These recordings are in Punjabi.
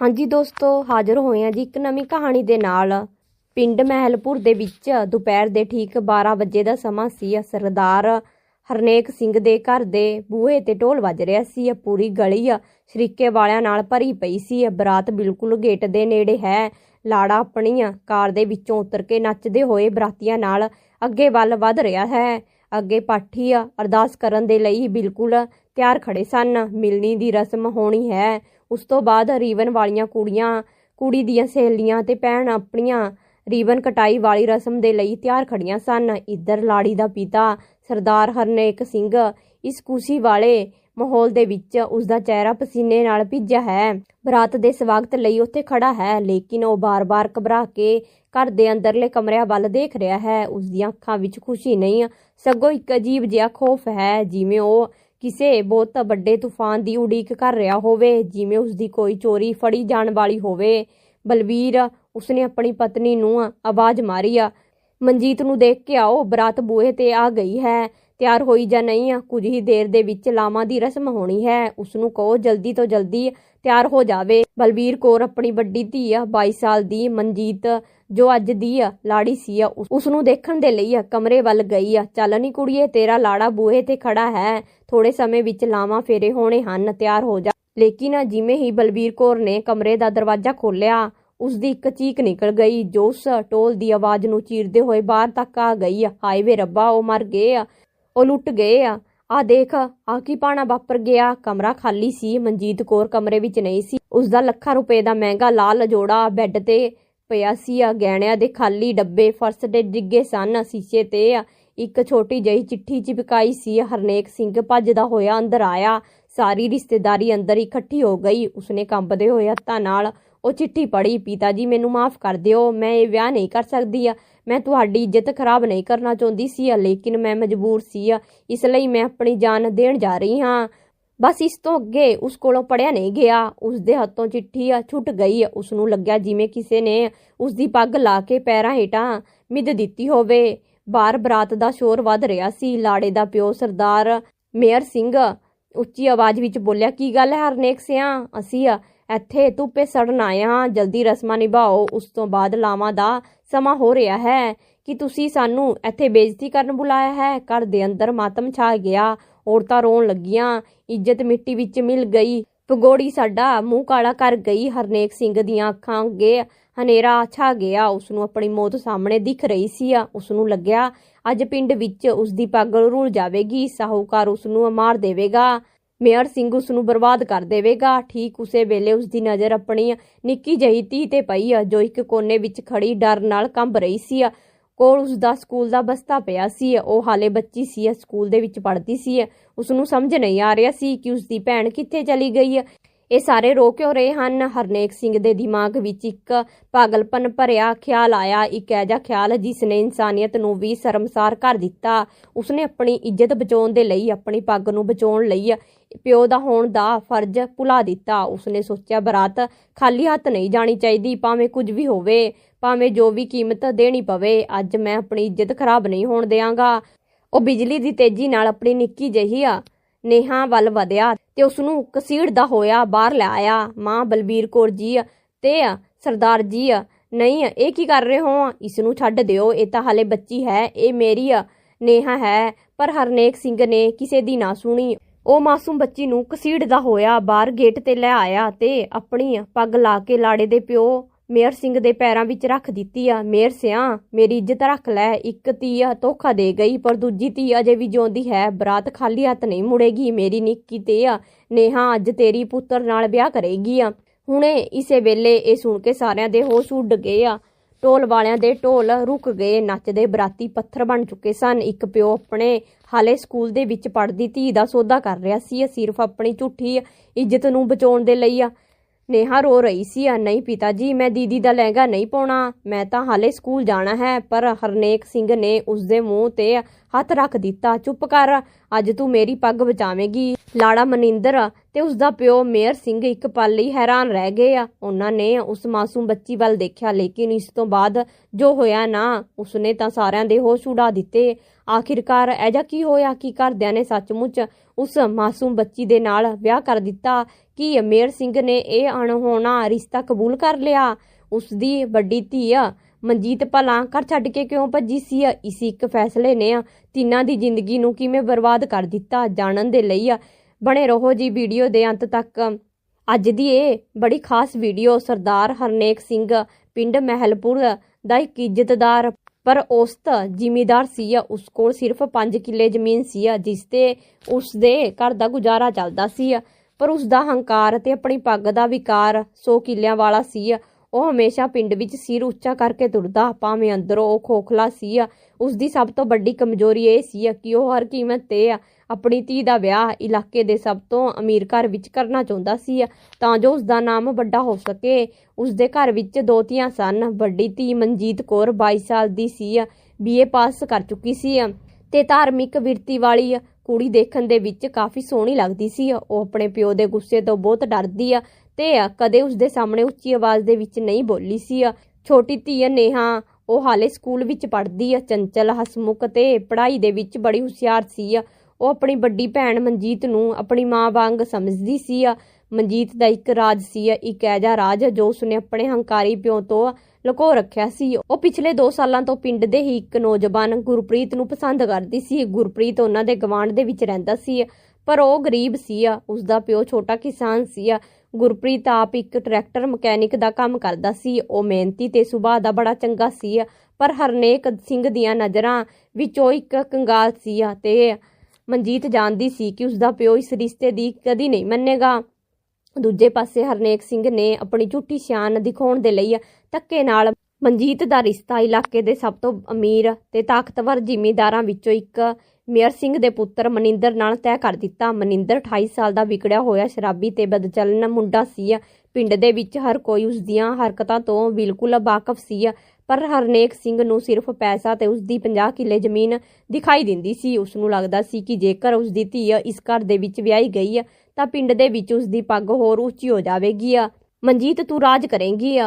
ਹਾਂਜੀ ਦੋਸਤੋ, ਹਾਜ਼ਰ ਹੋਏ ਹਾਂ ਜੀ ਇੱਕ ਨਵੀਂ ਕਹਾਣੀ ਦੇ ਨਾਲ। ਪਿੰਡ ਮਹਿਲਪੁਰ ਦੇ ਵਿੱਚ ਦੁਪਹਿਰ ਦੇ ਠੀਕ 12 ਵਜੇ ਦਾ ਸਮਾਂ ਸੀ। ਸਰਦਾਰ ਹਰਨੇਕ ਸਿੰਘ ਦੇ ਘਰ ਦੇ ਬੂਹੇ ਤੇ ਢੋਲ ਵੱਜ ਰਿਹਾ ਸੀ। ਪੂਰੀ ਗਲੀ ਸ਼ਰੀਕੇ ਵਾਲਿਆਂ ਨਾਲ ਭਰੀ ਪਈ ਸੀ। ਬਰਾਤ ਬਿਲਕੁਲ ਗੇਟ ਦੇ ਨੇੜੇ ਹੈ। ਲਾੜਾ ਆਪਣੀ ਕਾਰ ਦੇ ਵਿੱਚੋਂ ਉਤਰ ਕੇ ਨੱਚਦੇ ਹੋਏ ਬਰਾਤੀਆਂ ਨਾਲ ਅੱਗੇ ਵੱਲ ਵੱਧ ਰਿਹਾ ਹੈ। ਅੱਗੇ ਪਾਠੀ ਅਰਦਾਸ ਕਰਨ ਦੇ ਲਈ ਬਿਲਕੁਲ ਤਿਆਰ ਖੜੇ ਸਨ। ਮਿਲਣੀ ਦੀ ਰਸਮ ਹੋਣੀ ਹੈ। ਉਸ ਤੋਂ ਬਾਅਦ ਰੀਵਨ ਵਾਲੀਆਂ ਕੁੜੀਆਂ, ਕੁੜੀ ਦੀਆਂ ਸਹੇਲੀਆਂ ਤੇ ਭੈਣ ਆਪਣੀਆਂ ਰੀਵਨ ਕਟਾਈ ਵਾਲੀ ਰਸਮ ਦੇ ਲਈ ਤਿਆਰ ਖੜੀਆਂ ਸਨ। ਇੱਧਰ ਲਾੜੀ ਦਾ ਪਿਤਾ ਸਰਦਾਰ ਹਰਨੇਕ ਸਿੰਘ ਇਸ ਖੁਸ਼ੀ ਵਾਲੇ ਮਾਹੌਲ ਦੇ ਵਿੱਚ ਉਸ ਦਾ ਚਿਹਰਾ ਪਸੀਨੇ ਨਾਲ ਭਿੱਜਿਆ ਹੈ। ਬਰਾਤ ਦੇ ਸਵਾਗਤ ਲਈ ਉੱਥੇ ਖੜਾ ਹੈ, ਲੇਕਿਨ ਉਹ ਬਾਰ-ਬਾਰ ਘਬਰਾ ਕੇ ਘਰ ਦੇ ਅੰਦਰਲੇ ਕਮਰਿਆਂ ਵੱਲ ਦੇਖ ਰਿਹਾ ਹੈ। ਉਸ ਦੀਆਂ ਅੱਖਾਂ ਵਿੱਚ ਖੁਸ਼ੀ ਨਹੀਂ, ਸਗੋਂ ਇੱਕ ਅਜੀਬ ਜਿਹਾ ਖੌਫ ਹੈ, ਜਿਵੇਂ ਉਹ ਕਿਸੇ ਬਹੁਤ ਵੱਡੇ ਤੂਫਾਨ ਦੀ ਉਡੀਕ ਕਰ ਰਿਹਾ ਹੋਵੇ, ਜਿਵੇਂ ਉਸ ਦੀ ਕੋਈ ਚੋਰੀ ਫੜੀ ਜਾਣ ਵਾਲੀ ਹੋਵੇ। ਬਲਵੀਰ ਉਸਨੇ ਆਪਣੀ ਪਤਨੀ ਨੂੰ ਆਵਾਜ਼ ਮਾਰੀ ਆ, ਮਨਜੀਤ ਨੂੰ ਦੇਖ ਕੇ ਆਓ, ਬਰਾਤ ਬੂਹੇ ਤੇ ਆ ਗਈ ਹੈ। ਤਿਆਰ ਹੋਈ ਜਾਂ ਨਹੀਂ ਆ, ਕੁਝ ਹੀ ਦੇਰ ਦੇ ਵਿੱਚ ਲਾਵਾਂ ਦੀ ਰਸਮ ਹੋਣੀ ਹੈ। ਉਸ ਨੂੰ ਕਹੋ, ਜਲਦੀ ਤੋਂ ਜਲਦੀ ਤਿਆਰ ਹੋ ਜਾਵੇ। ਬਲਬੀਰ ਕੌਰ ਆਪਣੀ ਵੱਡੀ ਧੀ ਆ 22 ਸਾਲ ਦੀ, ਮਨਜੀਤ ਜੋ ਅੱਜ ਦੀ ਆ, ਲਾੜੀ ਸੀ ਆ। ਉਸ ਨੂੰ ਦੇਖਣ ਦੇ ਲਈ ਆ, ਕਮਰੇ ਵੱਲ ਗਈ ਆ। ਚੱਲ ਨੀ ਕੁੜੀਏ, ਤੇਰਾ ਲਾੜਾ ਬੂਹੇ ਤੇ ਖੜਾ ਹੈ। ਥੋੜੇ ਸਮੇਂ ਵਿੱਚ ਲਾਵਾਂ ਫੇਰੇ ਹੋਣੇ ਹਨ, ਤਿਆਰ ਹੋ ਜਾ। ਲੇਕਿਨ ਜਿਵੇਂ ਹੀ ਬਲਬੀਰ ਕੌਰ ਨੇ ਕਮਰੇ ਦਾ ਦਰਵਾਜ਼ਾ ਖੋਲ੍ਹਿਆ ਉਸ ਦੀ ਇੱਕ ਚੀਕ ਨਿਕਲ ਗਈ, ਜੋ ਉਸ ਟੋਲ ਦੀ ਆਵਾਜ਼ ਨੂੰ ਚੀਰਦੇ ਹੋਏ ਬਾਹਰ ਤੱਕ ਆ ਗਈ ਹਾਏ ਵੇ ਰੱਬਾ, ਉਹ ਮਰ ਗਏ ਆ। ਉਹ ਲੁੱਟ ਗਏ ਆ। ਆ ਦੇਖ ਆ ਕੀ ਪਾਣਾ ਵਾਪਰ ਗਿਆ। ਕਮਰਾ ਖਾਲੀ ਸੀ, ਮਨਜੀਤ ਕੌਰ ਕਮਰੇ ਵਿੱਚ ਨਹੀਂ ਸੀ। ਉਸ ਦਾ ਲੱਖਾਂ ਰੁਪਏ ਦਾ ਮਹਿੰਗਾ ਲਾਲ ਜੋੜਾ ਬੈੱਡ ਤੇ ਪਿਆ ਸੀ। ਆ ਗਹਿਣਿਆਂ ਦੇ ਖਾਲੀ ਡੱਬੇ ਫਰਸ਼ ਦੇ ਡਿੱਗੇ ਸਨ। ਸ਼ੀਸ਼ੇ ਤੇ ਇੱਕ ਛੋਟੀ ਜਿਹੀ ਚਿੱਠੀ ਚਿਪਕਾਈ ਸੀ। ਹਰਨੇਕ ਸਿੰਘ ਭੱਜਦਾ ਹੋਇਆ ਅੰਦਰ ਆਇਆ। ਸਾਰੀ ਰਿਸ਼ਤੇਦਾਰੀ ਅੰਦਰ ਇਕੱਠੀ ਹੋ ਗਈ। ਉਸਨੇ ਕੰਬਦੇ ਹੋਏ ਹੱਥਾਂ ਨਾਲ ਉਹ ਚਿੱਠੀ ਪੜ੍ਹੀ, ਪਿਤਾ ਜੀ, ਮੈਨੂੰ ਮਾਫ ਕਰ ਦਿਓ। ਮੈਂ ਇਹ ਵਿਆਹ ਨਹੀਂ ਕਰ ਸਕਦੀ ਆ। ਮੈਂ ਤੁਹਾਡੀ ਇੱਜ਼ਤ ਖਰਾਬ ਨਹੀਂ ਕਰਨਾ ਚਾਹੁੰਦੀ ਸੀ ਲੇਕਿਨ ਮੈਂ ਮਜਬੂਰ ਸੀ ਇਸ ਲਈ ਮੈਂ ਆਪਣੀ ਜਾਨ ਦੇਣ ਜਾ ਰਹੀ ਹਾਂ। ਬਸ ਇਸ ਤੋਂ ਅੱਗੇ ਉਸ ਕੋਲੋਂ ਪੜਿਆ ਨਹੀਂ ਗਿਆ। ਉਸ ਦੇ ਹੱਥੋਂ ਚਿੱਠੀ ਆ, ਛੁੱਟ ਗਈ ਉਸ ਨੂੰ ਲੱਗਿਆ ਜਿਵੇਂ ਕਿਸੇ ਨੇ ਉਸ ਦੀ ਪੱਗ ਲਾ ਕੇ ਪੈਰਾਂ ਹੇਠਾਂ ਮਿੱਧ ਦਿੱਤੀ ਹੋਵੇ। ਬਾਰ ਬਰਾਤ ਦਾ ਸ਼ੋਰ ਵੱਧ ਰਿਹਾ ਸੀ। ਲਾੜੇ ਦਾ ਪਿਓ ਸਰਦਾਰ ਮੇਅਰ ਸਿੰਘ ਉੱਚੀ ਆਵਾਜ਼ ਵਿੱਚ ਬੋਲਿਆ, ਕੀ ਗੱਲ ਹੈ ਹਰਨੇਕ ਸਿਆ? ਅਸੀਂ ਇੱਥੇ ਧੁੱਪੇ ਸੜਨ ਆਇਆ ਜਲਦੀ ਰਸਮਾਂ ਨਿਭਾਓ। ਉਸ ਤੋਂ ਬਾਅਦ ਲਾਵਾਂ ਦਾ ਸਮਾਂ ਹੋ ਰਿਹਾ ਹੈ ਕਿ ਤੁਸੀਂ ਸਾਨੂੰ ਇੱਥੇ ਬੇਇੱਜ਼ਤੀ ਕਰਨ ਬੁਲਾਇਆ ਹੈ। ਘਰ ਦੇ ਅੰਦਰ ਮਾਤਮ ਛਾ ਗਿਆ। ਔਰਤਾਂ ਰੋਣ ਲੱਗੀਆਂ। ਇੱਜ਼ਤ ਮਿੱਟੀ ਵਿੱਚ ਮਿਲ ਗਈ। ਪਗੋੜੀ ਸਾਡਾ ਮੂੰਹ ਕਾਲਾ ਕਰ ਗਈ। ਹਰਨੇਕ ਸਿੰਘ ਦੀਆਂ ਅੱਖਾਂ ਅੱਗੇ ਹਨੇਰਾ ਛਾ ਗਿਆ। ਉਸ ਨੂੰ ਆਪਣੀ ਮੌਤ ਸਾਹਮਣੇ ਦਿਖ ਰਹੀ ਸੀ। ਆ ਉਸ ਨੂੰ ਲੱਗਿਆ, ਅੱਜ ਪਿੰਡ ਵਿੱਚ ਉਸ ਦੀ ਪਾਗਲ ਰੁਲ ਜਾਵੇਗੀ। ਸਾਹੂਕਾਰ ਉਸ ਨੂੰ ਮਾਰ ਦੇਵੇਗਾ। ਮੇਅਰ ਸਿੰਘ ਉਸ ਨੂੰ ਬਰਬਾਦ ਕਰ ਦੇਵੇਗਾ। ਠੀਕ ਉਸੇ ਵੇਲੇ ਉਸ ਦੀ ਨਜ਼ਰ ਆਪਣੀ ਨਿੱਕੀ ਜਹੀ ਧੀ ਤੇ ਪਈ ਆ, ਜੋ ਇੱਕ ਕੋਨੇ ਵਿੱਚ ਖੜੀ ਡਰ ਨਾਲ ਕੰਬ ਰਹੀ ਸੀ ਕੋਲ ਉਸ ਦਾ ਸਕੂਲ ਦਾ ਬਸਤਾ ਪਿਆ ਸੀ ਉਹ ਹਾਲੇ ਬੱਚੀ ਸੀ ਸਕੂਲ ਦੇ ਵਿੱਚ ਪੜ੍ਹਦੀ ਸੀ ਉਸ ਨੂੰ ਸਮਝ ਨਹੀਂ ਆ ਰਿਹਾ ਸੀ ਕਿ ਉਸ ਦੀ ਭੈਣ ਕਿੱਥੇ ਚਲੀ ਗਈ ਇਹ ਸਾਰੇ ਰੋ ਕਿਉਂ ਰਹੇ ਹਨ? ਹਰਨੇਕ ਸਿੰਘ ਦੇ ਦਿਮਾਗ ਵਿੱਚ ਇੱਕ ਪਾਗਲਪਨ ਭਰਿਆ ਖਿਆਲ ਆਇਆ। ਇੱਕ ਐਜਾ ਖਿਆਲ ਜਿਸ ਨੇ ਇਨਸਾਨੀਅਤ ਨੂੰ ਵੀ ਸ਼ਰਮਸਾਰ ਕਰ ਦਿੱਤਾ। ਉਸਨੇ ਆਪਣੀ ਇੱਜ਼ਤ ਬਚਾਉਣ ਦੇ ਲਈ ਆਪਣੀ ਪੱਗ ਨੂੰ ਬਚਾਉਣ ਲਈ ਪਿਓ ਦਾ ਹੋਣ ਦਾ ਫਰਜ਼ ਭੁਲਾ ਦਿੱਤਾ। ਉਸਨੇ ਸੋਚਿਆ, ਬਰਾਤ ਖਾਲੀ ਹੱਥ ਨਹੀਂ ਜਾਣੀ ਚਾਹੀਦੀ, ਭਾਵੇਂ ਕੁਝ ਵੀ ਹੋਵੇ, ਭਾਵੇਂ ਜੋ ਵੀ ਕੀਮਤ ਦੇਣੀ ਪਵੇ। ਅੱਜ ਮੈਂ ਆਪਣੀ ਇੱਜ਼ਤ ਖਰਾਬ ਨਹੀਂ ਹੋਣ ਦੇਵਾਂਗਾ ਉਹ ਬਿਜਲੀ ਦੀ ਤੇਜ਼ੀ ਨਾਲ ਆਪਣੀ ਨਿੱਕੀ ਜਹੀ ਆ, ਨੇਹਾ ਵੱਲ ਵਧਿਆ ਤੇ ਉਸ ਨੂੰ ਕਸੀੜਦਾ ਹੋਇਆ ਬਾਹਰ ਲੈ ਆਇਆ। ਮਾਂ ਬਲਬੀਰ ਕੌਰ ਜੀ ਤੇ ਸਰਦਾਰ ਜੀ ਨਹੀਂ ਇਹ ਕੀ ਕਰ ਰਹੇ ਹੋ? ਇਸ ਨੂੰ ਛੱਡ ਦਿਓ, ਇਹ ਤਾਂ ਹਲੇ ਬੱਚੀ ਹੈ, ਇਹ ਮੇਰੀ ਨੇਹਾ ਹੈ। ਪਰ ਹਰਨੇਕ ਸਿੰਘ ਨੇ ਕਿਸੇ ਦੀ ਨਾ ਸੁਣੀ। ਉਹ ਮਾਸੂਮ ਬੱਚੀ ਨੂੰ ਕਸੀੜਦਾ ਹੋਇਆ ਬਾਹਰ ਗੇਟ ਤੇ ਲੈ ਆਇਆ ਤੇ ਆਪਣੀ ਪੱਗ ਲਾ ਕੇ ਲਾੜੇ ਦੇ ਪਿਓ ਮੇਅਰ ਸਿੰਘ ਦੇ ਪੈਰਾਂ ਵਿੱਚ ਰੱਖ ਦਿੱਤੀ ਆ। ਮੇਅਰ ਸਿਆ, ਮੇਰੀ ਇੱਜ਼ਤ ਰੱਖ ਲੈ। ਇੱਕ ਧੀ ਆ, ਧੋਖਾ ਦੇ ਗਈ, ਪਰ ਦੂਜੀ ਧੀ ਅਜੇ ਵੀ ਜਿਉਂਦੀ ਹੈ। ਬਰਾਤ ਖਾਲੀ ਹੱਥ ਨਹੀਂ ਮੁੜੇਗੀ। ਮੇਰੀ ਨਿੱਕੀ ਤੇ ਆ, ਨੇਹਾ ਅੱਜ ਤੇਰੀ ਪੁੱਤਰ ਨਾਲ ਵਿਆਹ ਕਰੇਗੀ ਆ। ਹੁਣੇ ਇਸੇ ਵੇਲੇ ਇਹ ਸੁਣ ਕੇ ਸਾਰਿਆਂ ਦੇ ਹੋਸ਼ ਉੱਡ ਗਏ ਆ। ਢੋਲ ਵਾਲਿਆਂ ਦੇ ਢੋਲ ਰੁਕ ਗਏ, ਨੱਚਦੇ ਬਰਾਤੀ ਪੱਥਰ ਬਣ ਚੁੱਕੇ ਸਨ। ਇੱਕ ਪਿਓ ਆਪਣੇ ਹਾਲੇ ਸਕੂਲ ਦੇ ਵਿੱਚ ਪੜ੍ਹਦੀ ਧੀ ਦਾ ਸੌਦਾ ਕਰ ਰਿਹਾ ਸੀ। ਸਿਰਫ ਆਪਣੀ ਝੂਠੀ ਇੱਜ਼ਤ ਨੂੰ ਬਚਾਉਣ ਦੇ ਲਈ ਆ। ਨੇਹਾ ਰੋ ਰਹੀ ਸੀ। ਆ, ਨਹੀਂ ਪਿਤਾ ਜੀ, ਮੈਂ ਦੀਦੀ ਦਾ ਲਹਿੰਗਾ ਨਹੀਂ ਪਾਉਣਾ। ਮੈਂ ਤਾਂ ਹਾਲੇ ਸਕੂਲ ਜਾਣਾ ਹੈ। ਪਰ ਹਰਨੇਕ ਸਿੰਘ ਨੇ ਉਸ ਦੇ ਮੂੰਹ ਤੇ ਹੱਥ ਰੱਖ ਦਿੱਤਾ। ਚੁੱਪ ਕਰ, ਅੱਜ ਤੂੰ ਮੇਰੀ ਪੱਗ ਬਚਾਵੇਂਗੀ। ਲਾੜਾ ਮਨਿੰਦਰ ਤੇ ਉਸ ਦਾ ਪਿਓ ਮੇਅਰ ਸਿੰਘ ਇੱਕ ਪਲ ਲਈ ਹੈਰਾਨ ਰਹਿ ਗਏ ਆ। ਉਹਨਾਂ ਨੇ ਉਸ ਮਾਸੂਮ ਬੱਚੀ ਵੱਲ ਦੇਖਿਆ, ਲੇਕਿਨ ਇਸ ਤੋਂ ਬਾਅਦ ਜੋ ਹੋਇਆ ਨਾ, ਉਸਨੇ ਤਾਂ ਸਾਰਿਆਂ ਦੇ ਹੋਸ਼ ਉਡਾ ਦਿੱਤੇ। ਆਖਿਰਕਾਰ ਐਜਾ ਕੀ ਹੋਇਆ? ਕਿ ਘਰਦਿਆਂ ਨੇ ਸੱਚਮੁੱਚ ਉਸ ਮਾਸੂਮ ਬੱਚੀ ਦੇ ਨਾਲ ਵਿਆਹ ਕਰ ਦਿੱਤਾ? ਕਿ ਮੇਅਰ ਸਿੰਘ ਨੇ ਇਹ ਅਣਹੋਣਾ ਰਿਸ਼ਤਾ ਕਬੂਲ ਕਰ ਲਿਆ? ਉਸ ਦੀ ਵੱਡੀ ਧੀ ਮਨਜੀਤ ਭਲਾ, ਘਰ ਛੱਡ ਕੇ ਕਿਉਂ ਭੱਜੀ ਸੀ? ਇਸ ਇੱਕ ਫੈਸਲੇ ਨੇ ਤਿੰਨਾਂ ਦੀ ਜ਼ਿੰਦਗੀ ਨੂੰ ਕਿਵੇਂ ਬਰਬਾਦ ਕਰ ਦਿੱਤਾ? ਜਾਣਨ ਦੇ ਲਈ ਬਣੇ ਰਹੋ ਜੀ ਵੀਡੀਓ ਦੇ ਅੰਤ ਤੱਕ। ਅੱਜ ਦੀ ਇਹ ਬੜੀ ਖਾਸ ਵੀਡੀਓ ਸਰਦਾਰ ਹਰਨੇਕ ਸਿੰਘ ਪਿੰਡ ਮਹਿਲਪੁਰ ਦਾ ਇੱਕ ਇੱਜ਼ਤਦਾਰ ਪਰ ਔਸਤ ਜ਼ਿਮੀਦਾਰ ਸੀ ਉਸ ਕੋਲ ਸਿਰਫ 5 ਕਿੱਲੇ ਜ਼ਮੀਨ ਸੀ ਜਿਸ ਤੇ ਉਸ ਦੇ ਘਰ ਦਾ ਗੁਜ਼ਾਰਾ ਚੱਲਦਾ ਸੀ ਪਰ ਉਸ ਦਾ ਹੰਕਾਰ ਤੇ ਆਪਣੀ ਪੱਗ ਦਾ ਵਿਕਾਰ 100 ਕਿੱਲਿਆਂ ਵਾਲਾ ਸੀ ਉਹ ਹਮੇਸ਼ਾ ਪਿੰਡ ਵਿੱਚ ਸਿਰ ਉੱਚਾ ਕਰਕੇ ਤੁਰਦਾ, ਭਾਵੇਂ ਅੰਦਰੋਂ ਉਹ ਖੋਖਲਾ ਸੀ ਉਸ ਦੀ ਸਭ ਤੋਂ ਵੱਡੀ ਕਮਜ਼ੋਰੀ ਇਹ ਸੀ ਕਿ ਉਹ ਹਰ ਕੀਮਤ ਤੇ ਆਪਣੀ ਧੀ ਦਾ ਵਿਆਹ ਇਲਾਕੇ ਦੇ ਸਭ ਤੋਂ ਅਮੀਰ ਘਰ ਵਿੱਚ ਕਰਨਾ ਚਾਹੁੰਦਾ ਸੀ ਤਾਂ ਜੋ ਉਸ ਦਾ ਨਾਮ ਵੱਡਾ ਹੋ ਸਕੇ। ਉਸ ਦੇ ਘਰ ਵਿੱਚ ਦੋ ਧੀਆਂ ਸਨ, ਵੱਡੀ ਧੀ ਮਨਜੀਤ ਕੌਰ 22 ਸਾਲ ਦੀ ਸੀ ਬੀਏ ਪਾਸ ਕਰ ਚੁੱਕੀ ਸੀ ਤੇ ਧਾਰਮਿਕ ਵਿਰਤੀ ਵਾਲੀ ਕੁੜੀ ਦੇਖਣ ਦੇ ਵਿੱਚ ਕਾਫੀ ਸੋਹਣੀ ਲੱਗਦੀ ਸੀ ਉਹ ਆਪਣੇ ਪਿਓ ਦੇ ਗੁੱਸੇ ਤੋਂ ਬਹੁਤ ਡਰਦੀ ਆ ਤੇ ਕਦੇ ਉਸ ਦੇ ਸਾਹਮਣੇ ਉੱਚੀ ਆਵਾਜ਼ ਦੇ ਵਿੱਚ ਨਹੀਂ ਬੋਲੀ ਸੀ ਆ। ਛੋਟੀ ਧੀ ਨੇਹਾ, ਉਹ ਹਾਲੇ ਸਕੂਲ ਵਿੱਚ ਪੜ੍ਹਦੀ ਆ, ਚੰਚਲ ਹਸਮੁਖ ਤੇ ਪੜ੍ਹਾਈ ਦੇ ਵਿੱਚ ਬੜੀ ਹੁਸ਼ਿਆਰ ਸੀ ਆ। ਉਹ ਆਪਣੀ ਵੱਡੀ ਭੈਣ ਮਨਜੀਤ ਨੂੰ ਆਪਣੀ ਮਾਂ ਵਾਂਗ ਸਮਝਦੀ ਸੀ ਆ। ਮਨਜੀਤ ਦਾ ਇੱਕ ਰਾਜ ਸੀ ਇੱਕ ਐਜਾ ਰਾਜ ਜੋ ਉਸਨੇ ਆਪਣੇ ਹੰਕਾਰੀ ਪਿਓ ਤੋਂ ਲੁਕੋ ਰੱਖਿਆ ਸੀ। ਉਹ ਪਿਛਲੇ 2 ਸਾਲਾਂ ਤੋਂ ਪਿੰਡ ਦੇ ਹੀ ਇੱਕ ਨੌਜਵਾਨ ਗੁਰਪ੍ਰੀਤ ਨੂੰ ਪਸੰਦ ਕਰਦੀ ਸੀ। ਗੁਰਪ੍ਰੀਤ ਉਹਨਾਂ ਦੇ ਗਵਾਂਢ ਦੇ ਵਿੱਚ ਰਹਿੰਦਾ ਸੀ, ਪਰ ਉਹ ਗਰੀਬ ਸੀ ਉਸ ਦਾ ਪਿਓ ਛੋਟਾ ਕਿਸਾਨ ਸੀ ਗੁਰਪ੍ਰੀਤ ਆਪ ਇੱਕ ਟਰੈਕਟਰ ਮਕੈਨਿਕ ਦਾ ਕੰਮ ਕਰਦਾ ਸੀ। ਉਹ ਮਿਹਨਤੀ ਤੇ ਸੁਭਾਅ ਦਾ ਬੜਾ ਚੰਗਾ ਸੀ, ਪਰ ਹਰਨੇਕ ਸਿੰਘ ਦੀਆਂ ਨਜ਼ਰਾਂ ਵਿੱਚੋਂ ਇੱਕ ਕੰਗਾਲ ਸੀ ਤੇ ਮਨਜੀਤ ਜਾਣਦੀ ਸੀ ਕਿ ਉਸ ਦਾ ਪਿਓ ਇਸ ਰਿਸ਼ਤੇ ਦੀ ਕਦੀ ਨਹੀਂ ਮੰਨੇਗਾ। ਦੂਜੇ ਪਾਸੇ ਹਰਨੇਕ ਸਿੰਘ ਨੇ ਆਪਣੀ ਝੂਠੀ ਸ਼ਾਨ ਦਿਖਾਉਣ ਦੇ ਲਈ ਧੱਕੇ ਨਾਲ ਮਨਜੀਤ ਦਾ ਰਿਸ਼ਤਾ ਇਲਾਕੇ ਦੇ ਸਭ ਤੋਂ ਅਮੀਰ ਤੇ ਤਾਕਤਵਰ ਜ਼ਿਮੀਂਦਾਰਾਂ ਵਿੱਚੋਂ ਇੱਕ ਮੇਅਰ ਸਿੰਘ ਦੇ ਪੁੱਤਰ ਮਨਿੰਦਰ ਨਾਲ ਤੈਅ ਕਰ ਦਿੱਤਾ। ਮਨਿੰਦਰ 28 ਸਾਲ ਦਾ ਵਿਕੜਿਆ ਹੋਇਆ ਸ਼ਰਾਬੀ ਤੇ ਬਦਚਲਨ ਮੁੰਡਾ ਸੀ। ਪਿੰਡ ਦੇ ਵਿੱਚ ਹਰ ਕੋਈ ਉਸ ਦੀਆਂ ਹਰਕਤਾਂ ਤੋਂ ਬਿਲਕੁਲ ਵਾਕਿਫ ਸੀ। ਪਰ ਹਰਨੇਕ ਸਿੰਘ ਨੂੰ ਸਿਰਫ ਪੈਸਾ ਤੇ ਉਸ ਦੀ 50 ਕਿੱਲੇ ਜ਼ਮੀਨ ਦਿਖਾਈ ਦਿੰਦੀ ਸੀ। ਉਸ ਨੂੰ ਲੱਗਦਾ ਸੀ ਕਿ ਜੇਕਰ ਉਸ ਦੀ ਧੀ ਇਸ ਘਰ ਦੇ ਵਿੱਚ ਵਿਆਹੀ ਗਈ, ਤਾਂ ਪਿੰਡ ਦੇ ਵਿੱਚ ਉਸ ਦੀ ਪੱਗ ਹੋਰ ਉੱਚੀ ਹੋ ਜਾਵੇਗੀ। ਮਨਜੀਤ, ਤੂੰ ਰਾਜ ਕਰੇਂਗੀ?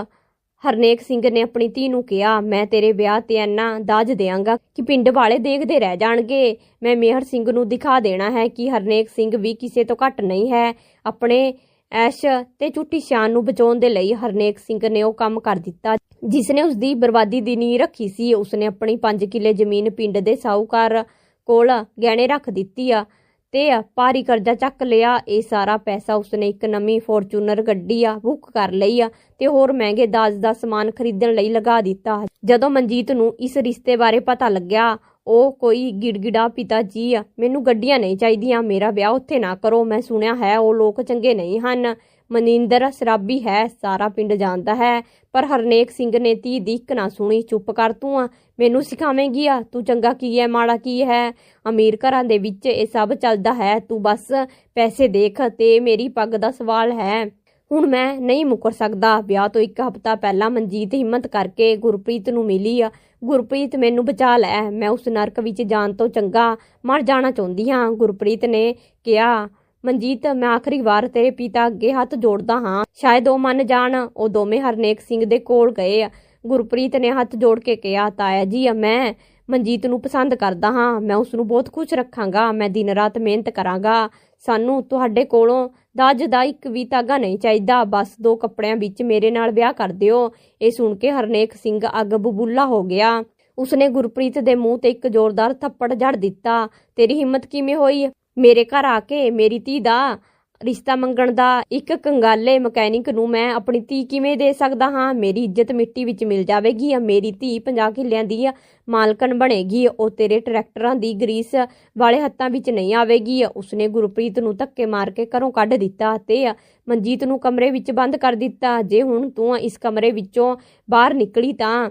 ਹਰਨੇਕ ਸਿੰਘ ਨੇ ਆਪਣੀ ਧੀ ਨੂੰ ਕਿਹਾ, ਮੈਂ ਤੇਰੇ ਵਿਆਹ ਤੇ ਐਨਾ ਦਾਜ ਦੇਵਾਂਗਾ ਕਿ ਪਿੰਡ ਵਾਲੇ ਦੇਖਦੇ ਰਹਿ ਜਾਣਗੇ। ਮੈਂ ਮੇਹਰ ਸਿੰਘ ਨੂੰ ਦਿਖਾ ਦੇਣਾ ਹੈ ਕਿ ਹਰਨੇਕ ਸਿੰਘ ਵੀ ਕਿਸੇ ਤੋਂ ਘੱਟ ਨਹੀਂ ਹੈ। ਆਪਣੇ ਐਸ਼ ਤੇ ਝੂਠੀ ਸ਼ਾਨ ਨੂੰ ਬਚਾਉਣ ਦੇ ਲਈ ਹਰਨੇਕ ਸਿੰਘ ਨੇ ਉਹ ਕੰਮ ਕਰ ਦਿੱਤਾ। ਜਿਸ ਨੇ ਉਸ ਦੀ ਬਰਬਾਦੀ ਦੀ ਨੀਂਹ ਰੱਖੀ ਸੀ, ਉਸਨੇ ਆਪਣੀ 5 ਕਿੱਲੇ ਜ਼ਮੀਨ ਪਿੰਡ ਦੇ ਸਾਹੂਕਾਰ ਕੋਲ ਗਹਿਣੇ ਰੱਖ ਦਿੱਤੀ ਆ। ਤੇ ਭਾਰੀ ਕਰਜ਼ਾ ਚੱਕ ਲਿਆ। ਇਹ ਸਾਰਾ ਪੈਸਾ ਉਸਨੇ ਇੱਕ ਨਵੀਂ ਫੋਰਚੂਨਰ ਗੱਡੀ ਆ, ਬੁੱਕ ਕਰ ਲਈ ਆ ਤੇ ਹੋਰ ਮਹਿੰਗੇ ਦਾਜ ਦਾ ਸਮਾਨ ਖਰੀਦਣ ਲਈ ਲਗਾ ਦਿੱਤਾ। ਜਦੋਂ ਮਨਜੀਤ ਨੂੰ ਇਸ ਰਿਸ਼ਤੇ ਬਾਰੇ ਪਤਾ ਲੱਗਿਆ, ਉਹ ਕੋਈ ਗਿੜਗਿੜਾ ਪਿਤਾ ਜੀ ਆ, ਮੈਨੂੰ ਗੱਡੀਆਂ ਨਹੀਂ ਚਾਹੀਦੀਆਂ, ਮੇਰਾ ਵਿਆਹ ਉੱਥੇ ਨਾ ਕਰੋ। ਮੈਂ ਸੁਣਿਆ ਹੈ, ਉਹ ਲੋਕ ਚੰਗੇ ਨਹੀਂ ਹਨ। ਮਨਿੰਦਰ, ਸ਼ਰਾਬੀ ਹੈ, ਸਾਰਾ ਪਿੰਡ ਜਾਣਦਾ ਹੈ, ਪਰ ਹਰਨੇਕ ਸਿੰਘ ਨੇ ਧੀ ਦਿੱਕ ਨਾ ਸੁਣੀ, ਚੁੱਪ ਕਰ ਤੂੰ ਆ, ਮੈਨੂੰ ਸਿਖਾਵੇਂਗੀ ਆ, ਤੂੰ ਚੰਗਾ ਕੀ ਹੈ, ਮਾੜਾ ਕੀ ਹੈ? ਅਮੀਰ ਘਰਾਂ ਦੇ ਵਿੱਚ ਇਹ ਸਭ ਚੱਲਦਾ ਹੈ, ਤੂੰ ਬਸ ਪੈਸੇ ਦੇਖ ਤੇ ਮੇਰੀ ਪੱਗ ਦਾ ਸਵਾਲ ਹੈ। ਹੁਣ ਮੈਂ ਨਹੀਂ ਮੁਕਰ ਸਕਦਾ, ਵਿਆਹ ਤੋਂ ਇੱਕ ਹਫ਼ਤਾ ਪਹਿਲਾਂ ਮਨਜੀਤ ਹਿੰਮਤ ਕਰਕੇ ਗੁਰਪ੍ਰੀਤ ਨੂੰ ਮਿਲੀ ਆ। ਗੁਰਪ੍ਰੀਤ, ਮੈਨੂੰ ਬਚਾ ਲੈ, ਮੈਂ ਉਸ ਨਰਕ ਵਿੱਚ ਜਾਣ ਤੋਂ ਚੰਗਾ, ਮਰ ਜਾਣਾ ਚਾਹੁੰਦੀ ਹਾਂ, ਗੁਰਪ੍ਰੀਤ ਨੇ ਕਿਹਾ। ਮਨਜੀਤ, ਮੈਂ ਆਖਰੀ ਵਾਰ ਤੇਰੇ ਪਿਤਾ ਅੱਗੇ ਹੱਥ ਜੋੜਦਾ ਹਾਂ। ਸ਼ਾਇਦ ਉਹ ਮੰਨ ਜਾਣ, ਉਹ ਦੋਵੇਂ ਹਰਨੇਕ ਸਿੰਘ ਦੇ ਕੋਲ ਗਏ ਗੁਰਪ੍ਰੀਤ ਨੇ ਹੱਥ ਜੋੜ ਕੇ ਕਿਹਾ, ਤਾਇਆ ਜੀ ਮੈਂ ਮਨਜੀਤ ਨੂੰ ਪਸੰਦ ਕਰਦਾ ਹਾਂ। ਮੈਂ ਉਸ ਨੂੰ ਬਹੁਤ ਖੁਸ਼ ਰੱਖਾਂਗਾ। ਮੈਂ ਦਿਨ ਰਾਤ ਮਿਹਨਤ ਕਰਾਂਗਾ। ਸਾਨੂੰ ਤੁਹਾਡੇ ਕੋਲੋਂ ਦਾਜ ਦਾ ਇੱਕ ਵੀ ਤਾਗਾ ਨਹੀਂ ਚਾਹੀਦਾ। ਬਸ ਦੋ ਕੱਪੜਿਆਂ ਵਿੱਚ ਮੇਰੇ ਨਾਲ ਵਿਆਹ ਕਰ ਦਿਓ। ਇਹ ਸੁਣ ਕੇ ਹਰਨੇਕ ਸਿੰਘ ਅੱਗ ਬਬੂਲਾ ਹੋ ਗਿਆ। ਉਸਨੇ ਗੁਰਪ੍ਰੀਤ ਦੇ ਮੂੰਹ ਤੇ ਇੱਕ ਜ਼ੋਰਦਾਰ ਥੱਪੜ ਜੜ ਦਿੱਤਾ। ਤੇਰੀ ਹਿੰਮਤ ਕਿਵੇਂ ਹੋਈ? ਮੇਰੇ ਘਰ ਆ ਕੇ ਮੇਰੀ ਧੀ ਦਾ ਰਿਸ਼ਤਾ ਮੰਗਣ ਦਾ ਇੱਕ ਕੰਗਾਲੇ ਮਕੈਨਿਕ ਨੂੰ ਮੈਂ ਆਪਣੀ ਧੀ ਕਿਵੇਂ ਦੇ ਸਕਦਾ ਹਾਂ? ਮੇਰੀ ਇੱਜ਼ਤ ਮਿੱਟੀ ਵਿੱਚ ਮਿਲ ਜਾਵੇਗੀ ਆ ਮੇਰੀ ਧੀ 50 ਕਿੱਲਿਆਂ ਦੀ ਮਾਲਕਣ ਬਣੇਗੀ? ਉਹ ਤੇਰੇ ਟਰੈਕਟਰਾਂ ਦੀ ਗਰੀਸ ਵਾਲੇ ਹੱਥਾਂ ਵਿੱਚ ਨਹੀਂ ਆਵੇਗੀ। ਉਸਨੇ ਗੁਰਪ੍ਰੀਤ ਨੂੰ ਧੱਕੇ ਮਾਰ ਕੇ ਘਰੋਂ ਕੱਢ ਦਿੱਤਾ ਤੇ ਮਨਜੀਤ ਨੂੰ ਕਮਰੇ ਵਿੱਚ ਬੰਦ ਕਰ ਦਿੱਤਾ। ਜੇ ਹੁਣ ਤੂੰ ਇਸ ਕਮਰੇ ਵਿੱਚੋਂ ਬਾਹਰ ਨਿਕਲੀ ਤਾਂ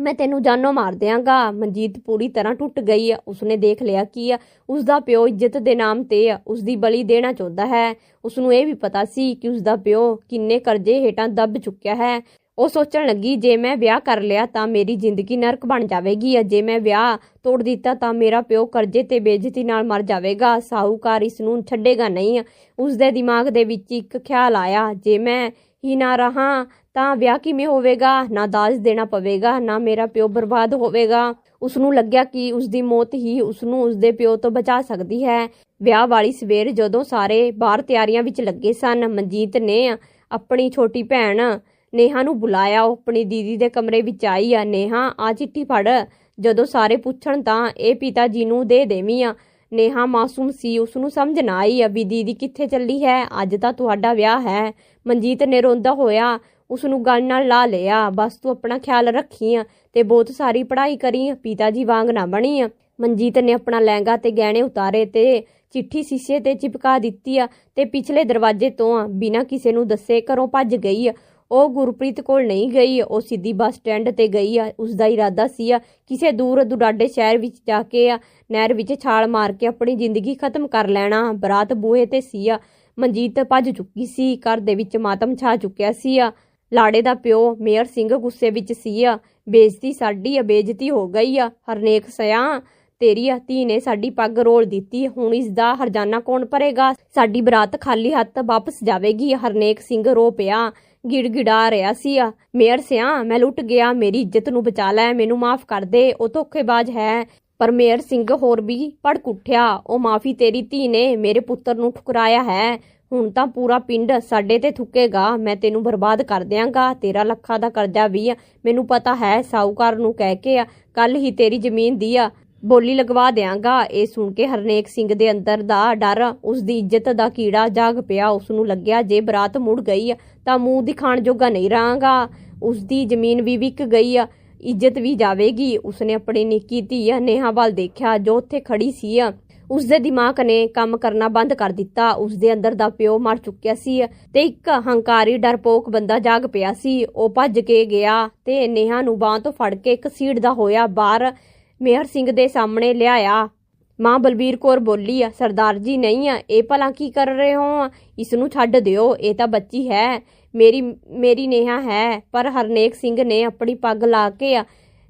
ਮੈਂ ਤੈਨੂੰ ਜਾਨੋਂ ਮਾਰ ਦਿਆਂਗਾ। ਮਨਜੀਤ ਪੂਰੀ ਤਰ੍ਹਾਂ ਟੁੱਟ ਗਈ ਆ। ਉਸਨੇ ਦੇਖ ਲਿਆ ਕਿ ਉਸ ਦਾ ਪਿਓ ਇੱਜ਼ਤ ਦੇ ਨਾਮ ਤੇ ਉਸ ਦੀ ਬਲੀ ਦੇਣਾ ਚਾਹੁੰਦਾ ਹੈ। ਉਸ ਨੂੰ ਇਹ ਵੀ ਪਤਾ ਸੀ ਕਿ ਉਸ ਦਾ ਪਿਓ ਕਿੰਨੇ ਕਰਜ਼ੇ ਹੇਠਾਂ ਦੱਬ ਚੁੱਕਿਆ ਹੈ। ਉਹ ਸੋਚਣ ਲੱਗੀ, ਜੇ ਮੈਂ ਵਿਆਹ ਕਰ ਲਿਆ ਤਾਂ ਮੇਰੀ ਜ਼ਿੰਦਗੀ ਨਰਕ ਬਣ ਜਾਵੇਗੀ ਜੇ ਮੈਂ ਵਿਆਹ ਤੋੜ ਦਿੱਤਾ ਤਾਂ ਮੇਰਾ ਪਿਓ ਕਰਜ਼ੇ ਤੇ ਬੇਇੱਜ਼ਤੀ ਨਾਲ ਮਰ ਜਾਵੇਗਾ। ਸਾਹੂਕਾਰ ਇਸ ਨੂੰ ਛੱਡੇਗਾ ਨਹੀਂ ਉਸ ਦੇ ਦਿਮਾਗ ਦੇ ਵਿੱਚ ਇੱਕ ਖਿਆਲ ਆਇਆ, ਜੇ ਮੈਂ ਹੀ ਨਾ ਰਹਾ ਤਾਂ ਵਿਆਹ ਕਿਵੇਂ ਹੋਵੇਗਾ? ਨਾ ਦਾਜ ਦੇਣਾ ਪਵੇਗਾ, ਨਾ ਮੇਰਾ ਪਿਓ ਬਰਬਾਦ ਹੋਵੇਗਾ। ਉਸ ਨੂੰ ਲੱਗਿਆ ਕਿ ਉਸ ਦੀ ਮੌਤ ਹੀ ਉਸ ਨੂੰ ਉਸ ਦੇ ਪਿਓ ਤੋਂ ਬਚਾ ਸਕਦੀ ਹੈ। ਵਿਆਹ ਵਾਲੀ ਸਵੇਰ ਜਦੋਂ ਸਾਰੇ ਬਾਹਰ ਤਿਆਰੀਆਂ ਵਿੱਚ ਲੱਗੇ ਸਨ, ਮਨਜੀਤ ਨੇ ਆਪਣੀ ਛੋਟੀ ਭੈਣ ਨੇਹਾ ਨੂੰ ਬੁਲਾਇਆ। ਉਹ ਆਪਣੀ ਦੀਦੀ ਦੇ ਕਮਰੇ ਵਿੱਚ ਆਈ ਆ। ਨੇਹਾ, ਆ ਚਿੱਠੀ ਫੜ। ਜਦੋਂ ਸਾਰੇ ਪੁੱਛਣ ਤਾਂ ਇਹ ਪਿਤਾ ਜੀ ਨੂੰ ਦੇ ਦੇਵੀਂ ਆ ਨੇਹਾ ਮਾਸੂਮ ਸੀ ਉਸ ਨੂੰ ਸਮਝ ਨਾ ਆਈ ਆ ਵੀ ਦੀਦੀ ਕਿੱਥੇ ਚੱਲੀ ਹੈ। ਅੱਜ ਤਾਂ ਤੁਹਾਡਾ ਵਿਆਹ ਹੈ। ਮਨਜੀਤ ਨੇ ਰੋਂਦਾ ਹੋਇਆ ਉਸ ਨੂੰ ਗੱਲ ਨਾਲ ਲਾ ਲਿਆ। ਬਸ ਤੂੰ ਆਪਣਾ ਖਿਆਲ ਰੱਖੀ ਆ ਤੇ ਬਹੁਤ ਸਾਰੀ ਪੜ੍ਹਾਈ ਕਰੀ ਪਿਤਾ ਜੀ ਵਾਂਗ ਨਾ ਬਣੀ ਆ। ਮਨਜੀਤ ਨੇ ਆਪਣਾ ਲਹਿੰਗਾ ਤੇ ਗਹਿਣੇ ਉਤਾਰੇ ਤੇ ਚਿੱਠੀ ਸ਼ੀਸ਼ੇ ਤੇ ਚਿਪਕਾ ਦਿੱਤੀ ਆ ਤੇ ਪਿਛਲੇ ਦਰਵਾਜ਼ੇ ਤੋਂ ਬਿਨਾਂ ਕਿਸੇ ਨੂੰ ਦੱਸੇ ਘਰੋਂ ਭੱਜ ਗਈ ਆ। ਉਹ ਗੁਰਪ੍ਰੀਤ ਕੋਲ ਨਹੀਂ ਗਈ। ਉਹ ਸਿੱਧੀ ਬੱਸ ਸਟੈਂਡ ਤੇ ਗਈ ਆ। ਉਸ ਦਾ ਇਰਾਦਾ ਸੀ ਆ ਕਿਸੇ ਦੂਰ ਦੁਰਾਡੇ ਸ਼ਹਿਰ ਵਿੱਚ ਜਾ ਕੇ ਆ। ਨਹਿਰ ਵਿੱਚ ਛਾਲ ਮਾਰ ਕੇ ਆਪਣੀ ਜ਼ਿੰਦਗੀ ਖਤਮ ਕਰ ਲੈਣਾ। ਬਰਾਤ ਬੂਹੇ ਤੇ ਸੀ ਆ। ਮਨਜੀਤ ਭੱਜ ਚੁੱਕੀ ਸੀ। ਘਰ ਦੇ ਵਿੱਚ ਮਾਤਮ ਛਾ ਚੁੱਕਿਆ ਸੀ ਆ। ਲਾੜੇ ਦਾ ਪਿਓ ਮੇਅਰ ਸਿੰਘ ਗੁੱਸੇ ਵਿੱਚ ਸੀ ਆ। ਬੇਇੱਜ਼ਤੀ ਸਾਡੀ ਆ, ਬੇਇੱਜ਼ਤੀ ਹੋ ਗਈ ਆ। ਹਰਨੇਕ ਸਿਆ, ਤੇਰੀ ਆ ਧੀ ਨੇ ਸਾਡੀ ਪੱਗ ਰੋਲ ਦਿੱਤੀ ਹੁਣ ਇਸ ਦਾ ਹਰਜਾਨਾ ਕੌਣ ਭਰੇਗਾ? ਸਾਡੀ ਬਰਾਤ ਖਾਲੀ ਹੱਥ ਵਾਪਸ ਜਾਵੇਗੀ ਹਰਨੇਕ ਸਿੰਘ ਰੋ ਪਿਆ, ਗਿੜਗਿੜਾ ਰਿਹਾ ਸੀ ਆ। ਮੇਅਰ ਸਿਆ, ਮੈਂ ਲੁੱਟ ਗਿਆ, ਮੇਰੀ ਇੱਜ਼ਤ ਨੂੰ ਬਚਾ ਲੈ, ਮੈਨੂੰ ਮਾਫ ਕਰ ਦੇ, ਉਹ ਧੋਖੇਬਾਜ਼ ਹੈ। ਪਰ ਮੇਅਰ ਸਿੰਘ ਹੋਰ ਵੀ ਭੜਕ ਉੱਠਿਆ। ਉਹ ਮਾਫੀ ਤੇਰੀ ਧੀ ਨੇ ਮੇਰੇ ਪੁੱਤਰ ਨੂੰ ਠੁਕਰਾਇਆ ਹੈ। ਹੁਣ ਤਾਂ ਪੂਰਾ ਪਿੰਡ ਸਾਡੇ ਤੇ ਥੁੱਕੇਗਾ। ਮੈਂ ਤੈਨੂੰ ਬਰਬਾਦ ਕਰ ਦਿਆਂਗਾ। ਤੇਰਾ ਲੱਖਾਂ ਦਾ ਕਰਜ਼ਾ ਵੀ ਆ। ਮੈਨੂੰ ਪਤਾ ਹੈ ਸਾਊਕਾਰ ਨੂੰ ਕਹਿ ਕੇ ਆ ਕੱਲ ਹੀ ਤੇਰੀ ਜ਼ਮੀਨ ਦੀ ਆ, ਬੋਲੀ ਲਗਵਾ ਦਿਆਂਗਾ ਇਹ ਸੁਣ ਕੇ ਹਰਨੇਕ ਸਿੰਘ ਦੇ ਅੰਦਰ ਦਾ ਡਰ, ਉਸ ਦੀ ਇੱਜ਼ਤ ਦਾ ਕੀੜਾ ਜਾਗ ਪਿਆ। ਉਸ ਨੂੰ ਲੱਗਿਆ, ਜੇ ਬਰਾਤ ਮੁੜ ਗਈ ਆ, ਤਾਂ ਮੂੰਹ ਦਿਖਾਣ ਜੋਗਾ ਨਹੀਂ ਰਹਾਂਗਾ। ਉਸ ਦੀ ਜ਼ਮੀਨ ਵੀ ਵਿਕ ਗਈ ਆ। ਇੱਜ਼ਤ ਵੀ ਜਾਵੇਗੀ। ਉਸਨੇ ਆਪਣੀ ਨਿੱਕੀ ਧੀ ਨੇਹਾ ਵੱਲ ਦੇਖਿਆ, ਜੋ ਉੱਥੇ ਖੜੀ ਸੀ। ਉਸ ਦੇ ਦਿਮਾਗ ਨੇ ਕੰਮ ਕਰਨਾ ਬੰਦ ਕਰ ਦਿੱਤਾ। ਉਸ ਦੇ ਅੰਦਰ ਦਾ ਪਿਓ ਮਰ ਚੁੱਕਿਆ ਸੀ ਤੇ ਇੱਕ ਹੰਕਾਰੀ, ਡਰਪੋਕ ਬੰਦਾ ਜਾਗ ਪਿਆ ਸੀ। ਉਹ ਭੱਜ ਕੇ ਗਿਆ ਤੇ ਨੇਹਾ ਨੂੰ ਬਾਹ ਤੋਂ ਫੜ ਕੇ ਘਸੀੜਦਾ ਹੋਇਆ ਬਾਹਰ ਮੇਹਰ ਸਿੰਘ ਦੇ ਸਾਹਮਣੇ ਲਿਆਇਆ। ਮਾਂ ਬਲਬੀਰ ਕੌਰ ਬੋਲੀ, ਸਰਦਾਰ ਜੀ, ਨਹੀਂ ਆ ਇਹ ਭਲਾ ਕੀ ਕਰ ਰਹੇ ਹੋ? ਇਸ ਨੂੰ ਛੱਡ ਦਿਓ, ਇਹ ਤਾਂ ਬੱਚੀ ਹੈ। ਮੇਰੀ ਮੇਰੀ ਨੇਹਾ ਹੈ, ਪਰ ਹਰਨੇਕ ਸਿੰਘ ਨੇ ਆਪਣੀ ਪੱਗ ਲਾ ਕੇ ਆ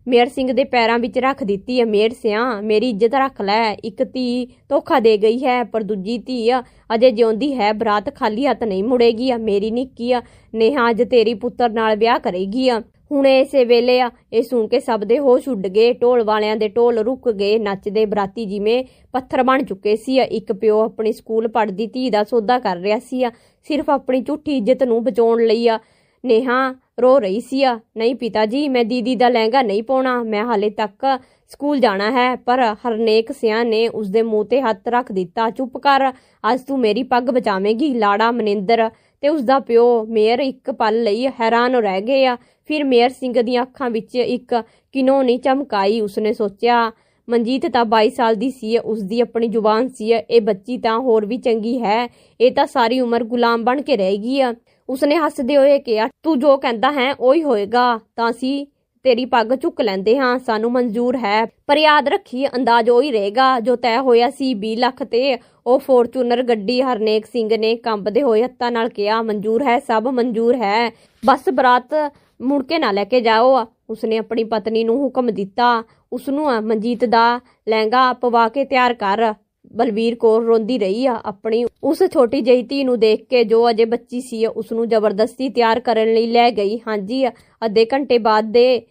ਮੇਰ ਸਿੰਘ ਦੇ ਪੈਰਾਂ ਵਿੱਚ ਰੱਖ ਦਿੱਤੀ ਆ ਮੇਰ ਸਿਆ, ਮੇਰੀ ਇੱਜ਼ਤ ਰੱਖ ਲੈ, ਇੱਕ ਧੀ ਧੋਖਾ ਦੇ ਗਈ ਹੈ, ਪਰ ਦੂਜੀ ਧੀ ਆ, ਅਜੇ ਜਿਉਂਦੀ ਹੈ, ਬਰਾਤ ਖਾਲੀ ਹੱਥ ਨਹੀਂ ਮੁੜੇਗੀ ਆ, ਮੇਰੀ ਨਿੱਕੀ ਆ, ਨੇਹਾ ਅੱਜ ਤੇਰੀ ਪੁੱਤਰ ਨਾਲ ਵਿਆਹ ਕਰੇਗੀ ਆ। ਹੁਣ ਇਸੇ ਵੇਲੇ ਆ, ਇਹ ਸੁਣ ਕੇ ਸਭ ਦੇ ਹੋਸ਼ ਉੱਡ ਗਏ, ਢੋਲ ਵਾਲਿਆਂ ਦੇ ਢੋਲ ਰੁਕ ਗਏ, ਨੱਚਦੇ ਬਰਾਤੀ ਜਿਵੇਂ ਪੱਥਰ ਬਣ ਚੁੱਕੇ ਸੀ ਇੱਕ ਪਿਓ ਆਪਣੀ ਸਕੂਲ ਪੜ੍ਹਦੀ ਧੀ ਦਾ ਸੌਦਾ ਕਰ ਰਿਹਾ ਸੀ ਆ, ਸਿਰਫ ਆਪਣੀ ਝੂਠੀ ਇੱਜ਼ਤ ਨੂੰ ਬਚਾਉਣ ਲਈ ਆ। ਨੇਹਾ ਰੋ ਰਹੀ ਸੀ ਆ, ਨਹੀਂ ਪਿਤਾ ਜੀ ਮੈਂ ਦੀਦੀ ਦਾ ਲਹਿੰਗਾ ਨਹੀਂ ਪਾਉਣਾ, ਮੈਂ ਹਾਲੇ ਤੱਕ ਸਕੂਲ ਜਾਣਾ ਹੈ, ਪਰ ਹਰਨੇਕ ਸਿਆਂ ਨੇ ਉਸਦੇ ਮੂੰਹ ਤੇ ਹੱਥ ਰੱਖ ਦਿੱਤਾ, ਚੁੱਪ ਕਰ, ਅੱਜ ਤੂੰ ਮੇਰੀ ਪੱਗ ਬਚਾਵੇਂਗੀ, ਲਾੜਾ ਮਨਿੰਦਰ। ਤੇ ਉਸਦਾ ਪਿਓ ਮੇਅਰ ਇੱਕ ਪਲ ਲਈ ਹੈਰਾਨ ਰਹਿ ਗਏ ਆ। ਫਿਰ ਮੇਅਰ ਸਿੰਘ ਦੀਆਂ ਅੱਖਾਂ ਵਿੱਚ ਇੱਕ ਕਿਨੋਨੀ ਚਮਕਾਈ ਉਸਨੇ ਸੋਚਿਆ, ਮਨਜੀਤ ਤਾਂ 22 ਸਾਲ ਦੀ ਸੀ ਉਸ ਦੀ ਆਪਣੀ ਜ਼ੁਬਾਨ ਸੀ, ਇਹ ਬੱਚੀ ਤਾਂ ਹੋਰ ਵੀ ਚੰਗੀ ਹੈ, ਇਹ ਤਾਂ ਸਾਰੀ ਉਮਰ ਗੁਲਾਮ ਬਣ ਕੇ ਰਹੇਗੀ। ਉਸਨੇ ਹੱਸਦੇ ਹੋਏ ਕਿਹਾ, ਤੂੰ ਜੋ ਕਹਿੰਦਾ ਹੈ, ਉਹੀ ਹੋਏਗਾ। ਤਾਂ ਅਸੀਂ ਤੇਰੀ ਪੱਗ ਚੁੱਕ ਲੈਂਦੇ ਹਾਂ, ਸਾਨੂੰ ਮਨਜ਼ੂਰ ਹੈ। ਪਰ ਯਾਦ ਰੱਖੀ ਅੰਦਾਜ਼ ਉਹੀ ਰਹੇਗਾ। ਜੋ ਤੈਅ ਹੋਇਆ ਸੀ 20 ਲੱਖ ਤੇ, ਉਹ ਫੋਰਚੂਨਰ ਗੱਡੀ ਹਰਨੇਕ ਸਿੰਘ ਨੇ ਕੰਬਦੇ ਹੋਏ ਹੱਥਾਂ ਨਾਲ ਕਿਹਾ, ਮਨਜ਼ੂਰ ਹੈ, ਸਭ ਮਨਜ਼ੂਰ ਹੈ। ਬਸ ਬਰਾਤ ਮੁੜ ਕੇ ਨਾ ਲੈ ਕੇ ਜਾਓ ਉਸਨੇ ਆਪਣੀ ਪਤਨੀ ਨੂੰ ਹੁਕਮ ਦਿੱਤਾ। ਉਸ ਨੂੰ ਮਨਜੀਤ ਦਾ ਲਹਿੰਗਾ ਪਵਾ ਕੇ ਤਿਆਰ ਕਰ। ਬਲਵੀਰ ਕੌਰ ਰੋਂਦੀ ਰਹੀ ਆ ਆਪਣੀ। ਉਸ ਛੋਟੀ ਜਿਹੀ ਧੀ ਨੂੰ ਦੇਖ ਕੇ ਜੋ ਅਜੇ ਬੱਚੀ ਸੀ ਉਸ ਨੂੰ ਜ਼ਬਰਦਸਤੀ ਤਿਆਰ ਕਰਨ ਲਈ ਲੈ ਗਈ। ਹਾਂਜੀ ਅੱਧੇ ਘੰਟੇ ਬਾਅਦ ਦੇ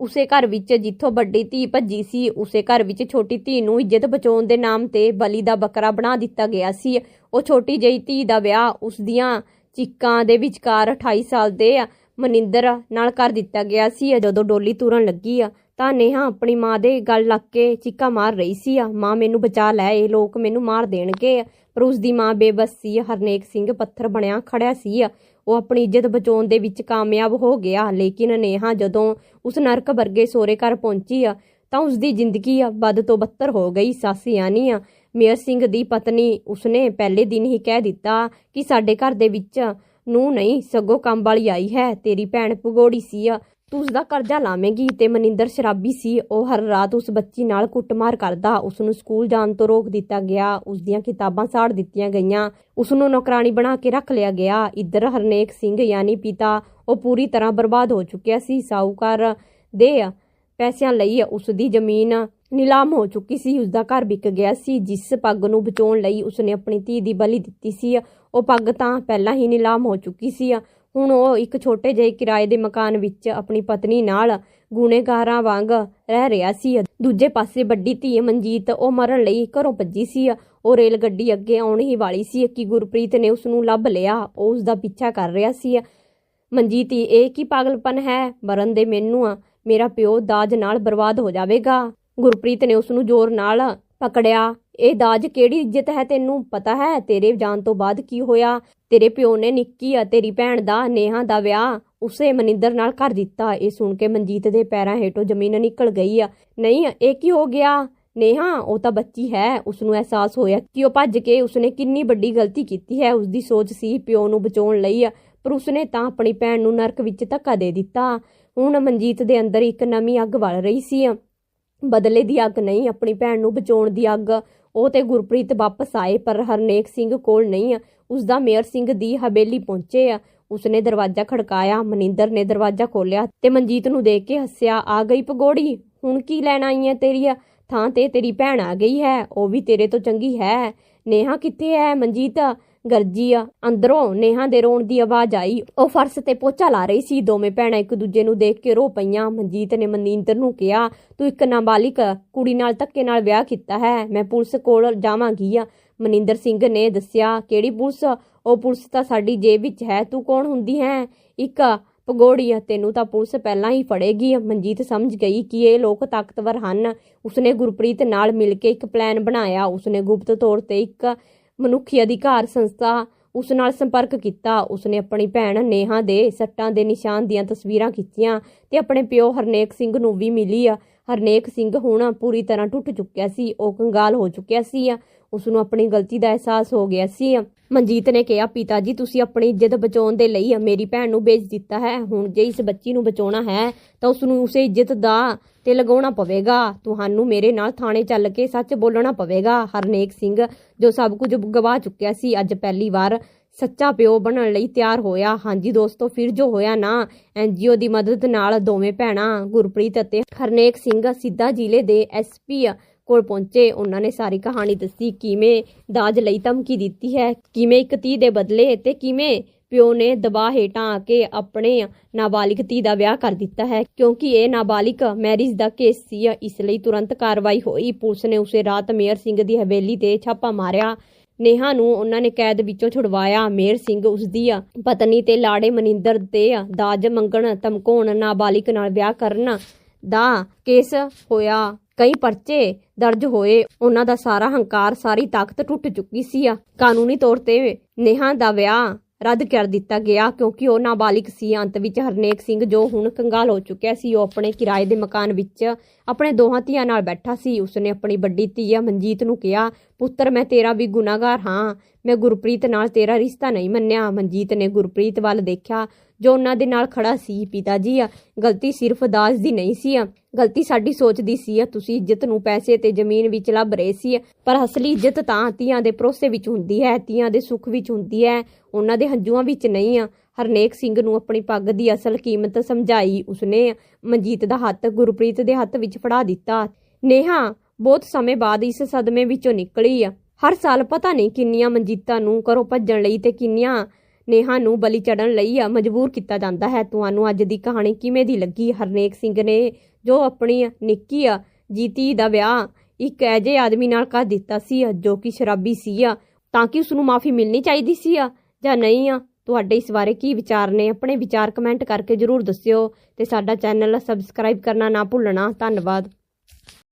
ਉਸੇ ਘਰ ਵਿੱਚ ਜਿੱਥੋਂ ਵੱਡੀ ਧੀ ਭੱਜੀ ਸੀ, ਉਸੇ ਘਰ ਵਿੱਚ ਛੋਟੀ ਧੀ ਨੂੰ ਇੱਜ਼ਤ ਬਚਾਉਣ ਦੇ ਨਾਮ ਤੇ ਬਲੀ ਦਾ ਬੱਕਰਾ ਬਣਾ ਦਿੱਤਾ ਗਿਆ ਸੀ। ਉਹ ਛੋਟੀ ਜਿਹੀ ਧੀ ਦਾ ਵਿਆਹ ਉਸ ਦੀਆਂ ਚੀਕਾਂ ਦੇ ਵਿਚਕਾਰ 28 ਸਾਲ ਦੇ ਮਨਿੰਦਰ ਨਾਲ ਕਰ ਦਿੱਤਾ ਗਿਆ ਸੀ। ਜਦੋਂ ਡੋਲੀ ਤੁਰਨ ਲੱਗੀ ਆ, ਤਾਂ ਨੇਹਾ ਆਪਣੀ ਮਾਂ ਦੇ ਗੱਲ ਲੱਗ ਕੇ ਚੀਕਾ ਮਾਰ ਰਹੀ ਸੀ। ਆ, ਮਾਂ ਮੈਨੂੰ ਬਚਾ ਲੈ, ਇਹ ਲੋਕ ਮੈਨੂੰ ਮਾਰ ਦੇਣਗੇ। ਪਰ ਉਸ ਦੀ ਮਾਂ ਬੇਬਸ ਸੀ ਹਰਨੇਕ ਸਿੰਘ ਪੱਥਰ ਬਣਿਆ ਖੜਿਆ ਸੀ। ਉਹ ਆਪਣੀ ਇੱਜ਼ਤ ਬਚਾਉਣ ਦੇ ਵਿੱਚ ਕਾਮਯਾਬ ਹੋ ਗਿਆ। ਲੇਕਿਨ ਨੇਹਾ ਜਦੋਂ ਉਸ ਨਰਕ ਵਰਗੇ ਸੋਰੇ ਘਰ ਪਹੁੰਚੀ ਆ, ਤਾਂ ਉਸ ਦੀ ਜ਼ਿੰਦਗੀ ਵੱਧ ਤੋਂ ਬੱਤਰ ਹੋ ਗਈ। ਸੱਸ ਯਾਨੀ ਆ, ਮੇਅਰ ਸਿੰਘ ਦੀ ਪਤਨੀ ਉਸਨੇ ਪਹਿਲੇ ਦਿਨ ਹੀ ਕਹਿ ਦਿੱਤਾ ਕਿ ਸਾਡੇ ਘਰ ਦੇ ਵਿੱਚ ਨੂੰ ਨਹੀਂ, ਸਗੋਂ ਕੰਮ ਵਾਲੀ ਆਈ ਹੈ। ਤੇਰੀ ਭੈਣ ਭਗੋੜੀ ਸੀ ਆ। ਤੂੰ ਉਸਦਾ ਕਰਜ਼ਾ ਲਾਵੇਂਗੀ ਤੇ ਮਨਿੰਦਰ ਸ਼ਰਾਬੀ ਸੀ। ਉਹ ਹਰ ਰਾਤ ਉਸ ਬੱਚੀ ਨਾਲ ਕੁੱਟਮਾਰ ਕਰਦਾ। ਉਸ ਨੂੰ ਸਕੂਲ ਜਾਣ ਤੋਂ ਰੋਕ ਦਿੱਤਾ ਗਿਆ। ਉਸ ਦੀਆਂ ਕਿਤਾਬਾਂ ਸਾੜ ਦਿੱਤੀਆਂ ਗਈਆਂ। ਉਸ ਨੂੰ ਨੌਕਰਾਨੀ ਬਣਾ ਕੇ ਰੱਖ ਲਿਆ ਗਿਆ। ਇੱਧਰ ਹਰਨੇਕ ਸਿੰਘ ਯਾਨੀ ਪਿਤਾ, ਉਹ ਪੂਰੀ ਤਰ੍ਹਾਂ ਬਰਬਾਦ ਹੋ ਚੁੱਕਿਆ ਸੀ। ਸਾਹੂਕਾਰ ਦੇ ਪੈਸਿਆਂ ਲਈ ਉਸ ਦੀ ਜ਼ਮੀਨ ਨਿਲਾਮ ਹੋ ਚੁੱਕੀ ਸੀ। ਉਸ ਦਾ ਘਰ ਵਿਕ ਗਿਆ ਸੀ, ਜਿਸ ਪੱਗ ਨੂੰ ਬਚਾਉਣ ਲਈ ਉਸਨੇ ਆਪਣੀ ਧੀ ਦੀ ਬਲੀ ਦਿੱਤੀ ਸੀ। ਉਹ ਪੱਗ ਤਾਂ ਪਹਿਲਾਂ ਹੀ ਨਿਲਾਮ ਹੋ ਚੁੱਕੀ ਸੀ ਹੁਣ ਉਹ ਇੱਕ ਛੋਟੇ ਜਿਹੇ ਕਿਰਾਏ ਦੇ ਮਕਾਨ ਵਿੱਚ ਆਪਣੀ ਪਤਨੀ ਨਾਲ ਗੁਨੇਗਾਰਾਂ ਵਾਂਗ ਰਹਿ ਰਿਹਾ ਸੀ ਦੂਜੇ ਪਾਸੇ ਵੱਡੀ ਧੀ ਮਨਜੀਤ ਉਹ ਮਰਨ ਲਈ ਘਰੋਂ ਭੱਜੀ ਸੀ ਉਹ ਰੇਲ ਗੱਡੀ ਅੱਗੇ ਆਉਣ ਹੀ ਵਾਲੀ ਸੀ ਕਿ ਗੁਰਪ੍ਰੀਤ ਨੇ ਉਸ ਨੂੰ ਲੱਭ ਲਿਆ। ਉਹ ਉਸ ਦਾ ਪਿੱਛਾ ਕਰ ਰਿਹਾ ਸੀ ਮਨਜੀਤ, ਇਹ ਕੀ ਪਾਗਲਪਨ ਹੈ? ਮਰਨ ਦੇ ਮੈਨੂੰ ਮੇਰਾ ਪਿਓ ਦਾਜ ਨਾਲ ਬਰਬਾਦ ਹੋ ਜਾਵੇਗਾ। ਗੁਰਪ੍ਰੀਤ ਨੇ ਉਸ ਨੂੰ ਜ਼ੋਰ ਨਾਲ ਪਕੜਿਆ। ਇਹ ਦਾਜ ਕਿਹੜੀ ਇੱਜ਼ਤ ਹੈ ਤੈਨੂੰ? ਪਤਾ ਹੈ, ਤੇਰੇ ਜਾਣ ਤੋਂ ਬਾਅਦ ਕੀ ਹੋਇਆ? ਤੇਰੇ ਪਿਓ ਨੇ ਨਿੱਕੀ ਆ, ਤੇਰੀ ਭੈਣ ਦਾ, ਨੇਹਾ ਦਾ ਵਿਆਹ ਉਸੇ ਮਨਿੰਦਰ ਨਾਲ ਕਰ ਦਿੱਤਾ। ਇਹ ਸੁਣ ਕੇ ਮਨਜੀਤ ਦੇ ਪੈਰਾਂ ਹੇਠੋਂ ਜ਼ਮੀਨ ਨਿਕਲ ਗਈ ਆ। ਨਹੀਂ, ਇਹ ਕੀ ਹੋ ਗਿਆ? ਨੇਹਾ, ਉਹ ਤਾਂ ਬੱਚੀ ਹੈ ਉਸ ਨੂੰ ਅਹਿਸਾਸ ਹੋਇਆ ਕਿ ਉਹ ਭੱਜ ਕੇ ਉਸਨੇ ਕਿੰਨੀ ਵੱਡੀ ਗਲਤੀ ਕੀਤੀ ਹੈ। ਉਸ ਦੀ ਸੋਚ ਸੀ ਪਿਓ ਨੂੰ ਬਚਾਉਣ ਲਈ ਪਰ ਉਸਨੇ ਤਾਂ ਆਪਣੀ ਭੈਣ ਨੂੰ ਨਰਕ ਵਿੱਚ ਧੱਕਾ ਦੇ ਦਿੱਤਾ। ਹੁਣ ਮਨਜੀਤ ਦੇ ਅੰਦਰ ਇੱਕ ਨਵੀਂ ਅੱਗ ਵਲ ਰਹੀ ਸੀ। ਬਦਲੇ ਦੀ ਅੱਗ ਨਹੀਂ, ਆਪਣੀ ਭੈਣ ਨੂੰ ਬਚਾਉਣ ਦੀ ਅੱਗ। ਉਹ ਤੇ ਗੁਰਪ੍ਰੀਤ ਵਾਪਸ ਆਏ, ਪਰ ਹਰਨੇਕ ਸਿੰਘ ਕੋਲ ਨਹੀਂ ਉਸ ਦਾ ਮੇਅਰ ਸਿੰਘ ਦੀ ਹਵੇਲੀ ਪਹੁੰਚੇ ਆ। ਉਸਨੇ ਦਰਵਾਜ਼ਾ ਖੜਕਾਇਆ, ਮਨਿੰਦਰ ਨੇ ਦਰਵਾਜ਼ਾ ਖੋਲ੍ਹਿਆ ਤੇ ਮਨਜੀਤ ਨੂੰ ਦੇਖ ਕੇ ਹੱਸਿਆ, ਆ ਗਈ ਪਗੋੜੀ, ਹੁਣ ਕੀ ਲੈਣ ਆਈ ਹੈ ਤੇਰੀ? ਥਾਂ ਤੇ ਤੇਰੀ ਭੈਣ ਆ ਗਈ ਹੈ, ਉਹ ਵੀ ਤੇਰੇ ਤੋਂ ਚੰਗੀ ਹੈ। ਨੇਹਾ ਕਿੱਥੇ ਹੈ ਮਨਜੀਤ? ਗਰਜੀ ਆ। ਅੰਦਰੋਂ ਨੇਹਾ ਦੇ ਰੋਣ ਦੀ ਆਵਾਜ਼ ਆਈ। ਉਹ ਫਰਸ਼ ਤੇ ਪੋਚਾ ਲਾ ਰਹੀ ਸੀ। ਦੋਵੇਂ ਭੈਣਾਂ ਇੱਕ ਦੂਜੇ ਨੂੰ ਦੇਖ ਕੇ ਰੋ ਪਈਆਂ। ਮਨਜੀਤ ਨੇ ਮਨਿੰਦਰ ਨੂੰ ਕਿਹਾ, ਤੂੰ ਇੱਕ ਨਾਬਾਲਿਗ ਕੁੜੀ ਨਾਲ ਧੱਕੇ ਨਾਲ ਵਿਆਹ ਕੀਤਾ ਹੈ। ਮੈਂ ਪੁਲਿਸ ਕੋਲ ਜਾਵਾਂਗੀ ਆ। ਮਨਿੰਦਰ ਸਿੰਘ ਨੇ ਦੱਸਿਆ, ਕਿਹੜੀ ਪੁਲਿਸ? ਉਹ ਪੁਲਿਸ ਤਾਂ ਸਾਡੀ ਜੇਬ ਵਿੱਚ ਹੈ। ਤੂੰ ਕੌਣ ਹੁੰਦੀ ਹੈ? ਇੱਕ ਪਗੋੜੀ ਤੈਨੂੰ ਤਾਂ ਪੁਲਿਸ ਪਹਿਲਾਂ ਹੀ ਫੜੇਗੀ। ਮਨਜੀਤ ਸਮਝ ਗਈ ਕਿ ਇਹ ਲੋਕ ਤਾਕਤਵਰ ਹਨ। ਉਸਨੇ ਗੁਰਪ੍ਰੀਤ ਨਾਲ ਮਿਲ ਕੇ ਇੱਕ ਪਲਾਨ ਬਣਾਇਆ। ਉਸਨੇ ਗੁਪਤ ਤੌਰ ਤੇ ਇੱਕ ਮਨੁੱਖੀ ਅਧਿਕਾਰ ਸੰਸਥਾ ਉਸ ਨਾਲ ਸੰਪਰਕ ਕੀਤਾ। ਉਸਨੇ ਆਪਣੀ ਭੈਣ ਨੇਹਾ ਦੇ ਸੱਟਾਂ ਦੇ ਨਿਸ਼ਾਨ ਦੀਆਂ ਤਸਵੀਰਾਂ ਖਿੱਚੀਆਂ ਤੇ ਆਪਣੇ ਪਿਓ ਹਰਨੇਕ ਸਿੰਘ ਨੂੰ ਵੀ ਮਿਲੀ ਆ। ਹਰਨੇਕ ਸਿੰਘ ਹੁਣ ਪੂਰੀ ਤਰ੍ਹਾਂ ਟੁੱਟ ਚੁੱਕਿਆ ਸੀ, ਉਹ ਕੰਗਾਲ ਹੋ ਚੁੱਕਿਆ ਸੀ ਉਸ ਨੂੰ ਆਪਣੀ ਗਲਤੀ ਦਾ ਅਹਿਸਾਸ ਹੋ ਗਿਆ ਸੀ ਮਨਜੀਤ ਨੇ ਕਿਹਾ, ਪਿਤਾ ਜੀ, ਤੁਸੀਂ ਆਪਣੀ ਇੱਜ਼ਤ ਬਚਾਉਣ ਦੇ ਲਈ ਮੇਰੀ ਭੈਣ ਨੂੰ ਵੇਚ ਦਿੱਤਾ ਹੈ। ਹੁਣ ਜੇ ਇਸ ਬੱਚੀ ਨੂੰ ਬਚਾਉਣਾ ਹੈ, ਤਾਂ ਉਸ ਨੂੰ ਉਸੇ ਇੱਜ਼ਤ ਦਾ ਤੇ ਲਗਾਉਣਾ ਪਵੇਗਾ। ਤੁਹਾਨੂੰ ਮੇਰੇ ਨਾਲ ਥਾਣੇ ਚੱਲ ਕੇ ਸੱਚ ਬੋਲਣਾ ਪਵੇਗਾ। ਹਰਨੇਕ ਸਿੰਘ ਜੋ ਸਭ ਕੁਝ ਗਵਾ ਚੁੱਕਿਆ ਸੀ, ਅੱਜ ਪਹਿਲੀ ਵਾਰ ਸੱਚਾ ਪਿਓ ਬਣਨ ਲਈ ਤਿਆਰ ਹੋਇਆ। ਹਾਂਜੀ ਦੋਸਤੋ, ਫਿਰ ਜੋ ਹੋਇਆ ਨਾ ਐਨਜੀਓ ਦੀ ਮਦਦ ਨਾਲ ਦੋਵੇਂ ਭੈਣਾਂ ਗੁਰਪ੍ਰੀਤ ਅਤੇ ਹਰਨੇਕ ਸਿੰਘ ਸਿੱਧਾ ਜ਼ਿਲ੍ਹੇ ਦੇ ਐਸਪੀ ਕੋਲ ਪਹੁੰਚੇ। ਉਹਨਾਂ ਨੇ ਸਾਰੀ ਕਹਾਣੀ ਦੱਸੀ, ਕਿਵੇਂ ਦਾਜ ਲਈ ਧਮਕੀ ਦਿੱਤੀ ਹੈ, ਕਿਵੇਂ ਇੱਕ ਧੀ ਦੇ ਬਦਲੇ ਤੇ ਕਿਵੇਂ ਪਿਓ ਨੇ ਦਬਾਅ ਹੇਠਾਂ ਆ ਕੇ ਆਪਣੇ ਨਾਬਾਲਿਗ ਧੀ ਦਾ ਵਿਆਹ ਕਰ ਦਿੱਤਾ ਹੈ। ਕਿਉਂਕਿ ਇਹ ਨਾਬਾਲਿਗ ਮੈਰਿਜ ਦਾ ਕੇਸ ਸੀ, ਇਸ ਲਈ ਤੁਰੰਤ ਕਾਰਵਾਈ ਹੋਈ। ਪੁਲਿਸ ਨੇ ਉਸੇ ਰਾਤ ਮੇਅਰ ਸਿੰਘ ਦੀ ਹਵੇਲੀ ਤੇ ਛਾਪਾ ਮਾਰਿਆ। ਨੇਹਾ ਨੂੰ ਉਹਨਾਂ ਨੇ ਕੈਦ ਵਿੱਚੋਂ ਛੁਡਵਾਇਆ। ਮੇਰ ਸਿੰਘ ਉਸ ਦੀ ਪਤਨੀ ਤੇ ਲਾੜੇ ਮਨਿੰਦਰ ਤੇ ਦਾਜ ਮੰਗਣ, ਧਮਕਾਉਣ, ਨਾਬਾਲਿਗ ਨਾਲ ਵਿਆਹ ਕਰਨ ਦਾ ਕੇਸ ਹੋਇਆ। ਕਈ ਪਰਚੇ ਦਰਜ ਹੋਏ। ਉਹਨਾਂ ਦਾ ਸਾਰਾ ਹੰਕਾਰ, ਸਾਰੀ ਤਾਕਤ ਟੁੱਟ ਚੁੱਕੀ ਸੀ ਕਾਨੂੰਨੀ ਤੌਰ ਤੇ ਨੇਹਾ ਦਾ ਵਿਆਹ ਰੱਦ ਕਰ ਦਿੱਤਾ ਗਿਆ ਕਿਉਂਕਿ ਉਹ ਨਾਬਾਲਿਗ ਸੀ ਅੰਤ ਵਿੱਚ ਹਰਨੇਕ ਸਿੰਘ ਜੋ ਹੁਣ ਕੰਗਾਲ ਹੋ ਚੁੱਕਿਆ ਸੀ, ਉਹ ਆਪਣੇ ਕਿਰਾਏ ਦੇ ਮਕਾਨ ਵਿੱਚ ਆਪਣੇ ਦੋਹਾਂ ਧੀਆਂ ਨਾਲ ਬੈਠਾ ਸੀ। ਉਸਨੇ ਆਪਣੀ ਵੱਡੀ ਧੀ ਮਨਜੀਤ ਨੂੰ ਕਿਹਾ, ਪੁੱਤਰ, ਮੈਂ ਤੇਰਾ ਵੀ ਗੁਨਾਹਗਾਰ ਹਾਂ। ਮੈਂ ਗੁਰਪ੍ਰੀਤ ਨਾਲ ਤੇਰਾ ਰਿਸ਼ਤਾ ਨਹੀਂ ਮੰਨਿਆ। ਮਨਜੀਤ ਨੇ ਗੁਰਪ੍ਰੀਤ ਵੱਲ ਦੇਖਿਆ। ਜੋ ਉਹਨਾਂ ਦੇ ਨਾਲ ਖੜਾ ਸੀ ਪਿਤਾ ਜੀ ਆ। ਗਲਤੀ ਸਿਰਫ ਦਾਸ ਦੀ ਨਹੀਂ ਸੀ ਆ। ਗਲਤੀ ਸਾਡੀ ਸੋਚ ਦੀ ਸੀ ਆ, ਤੁਸੀਂ ਇੱਜ਼ਤ ਨੂੰ ਪੈਸੇ ਤੇ ਜ਼ਮੀਨ ਵਿੱਚ ਲੱਭ ਰਹੇ ਸੀ ਪਰ ਅਸਲੀ ਇੱਜ਼ਤ ਤਾਂ ਧੀਆਂ ਦੇ ਭਰੋਸੇ ਵਿੱਚ ਹੁੰਦੀ ਹੈ, ਧੀਆਂ ਦੇ ਸੁੱਖ ਵਿੱਚ ਹੁੰਦੀ ਹੈ, ਉਹਨਾਂ ਦੇ ਹੰਝੂਆਂ ਵਿੱਚ ਨਹੀਂ ਆ। ਹਰਨੇਕ ਸਿੰਘ ਨੂੰ ਆਪਣੀ ਪੱਗ ਦੀ ਅਸਲ ਕੀਮਤ ਸਮਝਾਈ ਉਸਨੇ ਮਨਜੀਤ ਦਾ ਹੱਥ ਗੁਰਪ੍ਰੀਤ ਦੇ ਹੱਥ ਵਿੱਚ ਫੜਾ ਦਿੱਤਾ। ਨੇਹਾ, ਬਹੁਤ ਸਮੇਂ ਬਾਅਦ ਇਸ ਸਦਮੇ ਵਿੱਚੋਂ ਨਿਕਲੀ ਆ। ਹਰ ਸਾਲ ਪਤਾ ਨਹੀਂ ਕਿੰਨੀਆਂ ਮਨਜੀਤਾਂ ਨੂੰ ਘਰੋਂ ਭੱਜਣ ਲਈ ਤੇ ਕਿੰਨੀਆਂ ਨੇਹਾ ਨੂੰ ਬਲੀ ਚੜਨ ਲਈ ਆ ਮਜਬੂਰ ਕੀਤਾ ਜਾਂਦਾ ਹੈ। ਤੁਹਾਨੂੰ ਅੱਜ ਦੀ ਕਹਾਣੀ ਕਿਵੇਂ ਦੀ ਲੱਗੀ? ਹਰਨੇਕ ਸਿੰਘ ਨੇ ਜੋ ਆਪਣੀ ਨਿੱਕੀ ਆ, ਜੀਤੀ ਦਾ ਵਿਆਹ ਇੱਕ ਐਜੇ ਆਦਮੀ ਨਾਲ ਕਰ ਦਿੱਤਾ ਸੀ, ਜੋ ਕਿ ਸ਼ਰਾਬੀ ਸੀ ਆ। ਤਾਂ ਕਿ ਉਸ ਨੂੰ ਮਾਫੀ ਮਿਲਣੀ ਚਾਹੀਦੀ ਸੀ ਆ ਜਾਂ ਨਹੀਂ ਆ? ਤੁਹਾਡੇ ਇਸ ਬਾਰੇ ਕੀ ਵਿਚਾਰ ਨੇ? ਆਪਣੇ ਵਿਚਾਰ ਕਮੈਂਟ ਕਰਕੇ ਜਰੂਰ ਦੱਸਿਓ ਤੇ ਸਾਡਾ ਚੈਨਲ ਸਬਸਕ੍ਰਾਈਬ ਕਰਨਾ ਨਾ ਭੁੱਲਣਾ। ਧੰਨਵਾਦ।